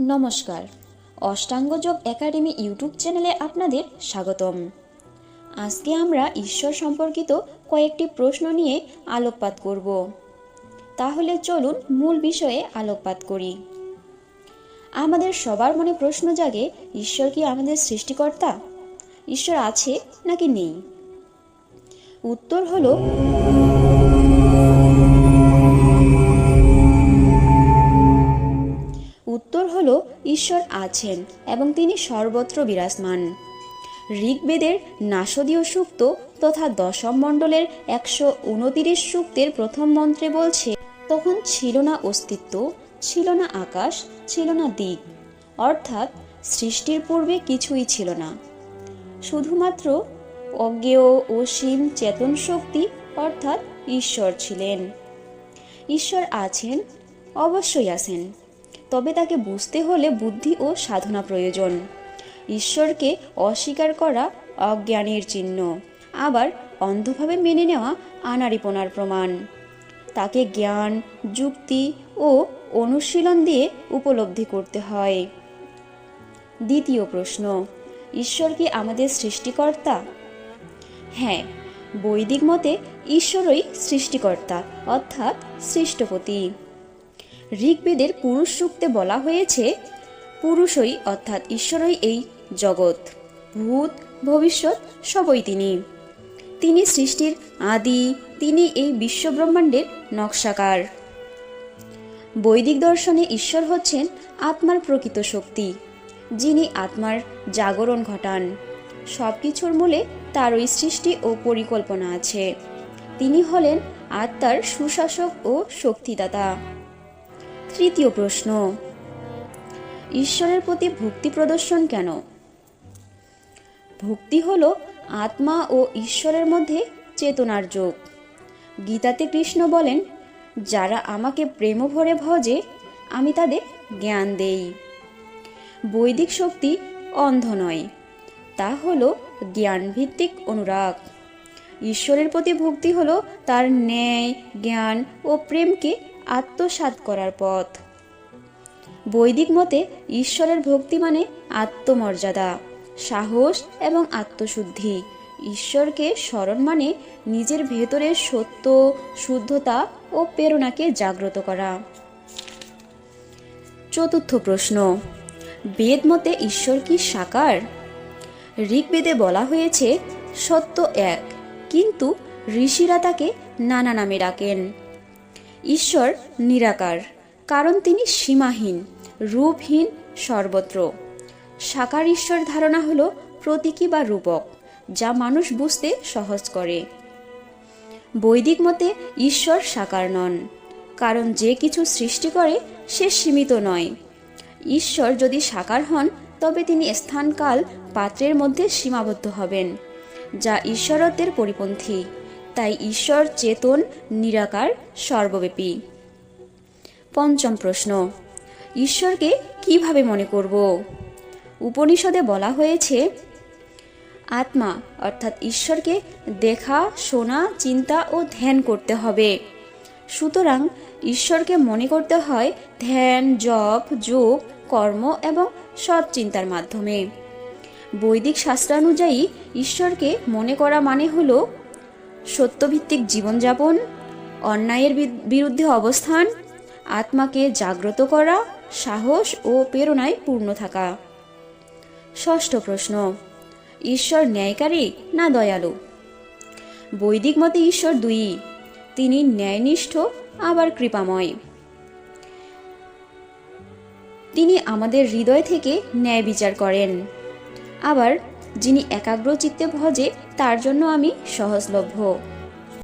নমস্কার। অষ্টাঙ্গযোগ academy YouTube চ্যানেলে আপনাদের স্বাগতম। আজকে আমরা ঈশ্বর সম্পর্কিত কয়েকটি প্রশ্ন নিয়ে আলোকপাত করব। তাহলে চলুন মূল বিষয়ে আলোকপাত করি। আমাদের সবার মনে প্রশ্ন জাগে, ঈশ্বর কি আমাদের সৃষ্টিকর্তা? ঈশ্বর আছে নাকি নেই? উত্তর হলো ঈশ্বর আছেন এবং তিনি সর্বত্র বিরাজমান। ঋগ্বেদের নাসদীয় সূক্ত তথা দশম মণ্ডলের একশো উনতিরিশ সূক্তের প্রথম মন্ত্রে বলছে, তখন ছিল না অস্তিত্ব, ছিল না আকাশ, ছিল না দিক, অর্থাৎ সৃষ্টির পূর্বে কিছুই ছিল না। শুধুমাত্র অজ্ঞেয় অসীম চেতন শক্তি অর্থাৎ ঈশ্বর ছিলেন। ঈশ্বর আছেন, অবশ্যই আছেন। তবে তাকে বুঝতে হলে বুদ্ধি ও সাধনা প্রয়োজন। ঈশ্বরকে অস্বীকার করা অজ্ঞানের চিহ্ন, আবার অন্ধভাবে মেনে নেওয়া আনারিপনার প্রমাণ। তাকে জ্ঞান, যুক্তি ও অনুশীলন দিয়ে উপলব্ধি করতে হয়। দ্বিতীয় প্রশ্ন, ঈশ্বর কি আমাদের সৃষ্টিকর্তা? হ্যাঁ বৈদিক মতে ঈশ্বরই সৃষ্টিকর্তা, অর্থাৎ সৃষ্টপতি। ঋগ্বেদের পুরুষ সূক্তে বলা হয়েছে, পুরুষই অর্থাৎ ঈশ্বরই এই জগৎ, ভূত, ভবিষ্যৎ, সবই তিনি। তিনি সৃষ্টির আদি, তিনি এই বিশ্বব্রহ্মাণ্ডের নকশাকার। বৈদিক দর্শনে ঈশ্বর হচ্ছেন আত্মার প্রকৃত শক্তি, যিনি আত্মার জাগরণ ঘটান। সব কিছুর মূলে তারই সৃষ্টি ও পরিকল্পনা আছে। তিনি হলেন আত্মার সুশাসক ও শক্তিদাতা। তৃতীয় প্রশ্ন, ঈশ্বরের প্রতি ভক্তি প্রদর্শন কেন? ভক্তি হল আত্মা ও ঈশ্বরের মধ্যে চেতনার যোগ। গীতাতে কৃষ্ণ বলেন, যারা আমাকে প্রেম ভরে ভজে, আমি তাদের জ্ঞান দেই। বৈদিক শক্তি অন্ধ নয়, তা হলো জ্ঞানভিত্তিক অনুরাগ। ঈশ্বরের প্রতি ভক্তি হলো তার ন্যায়, জ্ঞান ও প্রেমকে আত্মসাৎ করার পথ। বৈদিক মতে ঈশ্বরের ভক্তি মানে আত্মমর্যাদা, সাহস এবং আত্মশুদ্ধি। ঈশ্বরকে স্মরণ মানে নিজের ভেতরের সত্য, শুদ্ধতা ও প্রেরণাকে জাগ্রত করা। চতুর্থ প্রশ্ন, বেদ মতে ঈশ্বর কি সাকার? ঋগ্বেদে বলা হয়েছে, সত্য এক, কিন্তু ঋষিরা তাকে নানা নামে ডাকেন। ঈশ্বর নিরাকার, কারণ তিনি সীমাহীন, রূপহীন সর্বত্র। সাকার ঈশ্বর ধারণা হলো প্রতীকী বা রূপক, যা মানুষ বুঝতে সহজ করে। বৈদিক মতে ঈশ্বর সাকার নন, কারণ যে কিছু সৃষ্টি করে সে সীমিত নয়। ঈশ্বর যদি সাকার হন, তবে তিনি স্থানকাল পাত্রের মধ্যে সীমাবদ্ধ হবেন, যা ঈশ্বরত্বের পরিপন্থী। তাই ঈশ্বর চেতন, নিরাকার, সর্বব্যাপী। পঞ্চম প্রশ্ন, ঈশ্বরকে কীভাবে মনে করব? উপনিষদে বলা হয়েছে, আত্মা অর্থাৎ ঈশ্বরকে দেখা, শোনা, চিন্তা ও ধ্যান করতে হবে। সুতরাং ঈশ্বরকে মনে করতে হয় ধ্যান, জপ, যোগ, কর্ম এবং সৎ চিন্তার মাধ্যমে। বৈদিক শাস্ত্রানুযায়ী ঈশ্বরকে মনে করা মানে হলো সত্যভিত্তিক জীবনযাপন, অন্যায়ের বিরুদ্ধে অবস্থান, আত্মাকে জাগ্রত করা, সাহস ও প্রেরণায় পূর্ণ থাকা। ষষ্ঠ প্রশ্ন, ঈশ্বর ন্যায়কারী না দয়ালু? বৈদিক মতে ঈশ্বর দুই, তিনি ন্যায়নিষ্ঠ, আবার কৃপাময়। তিনি আমাদের হৃদয় থেকে ন্যায় বিচার করেন, আবার যিনি একাগ্র চিত্তে ভজে তার জন্য আমি সহজলভ্য।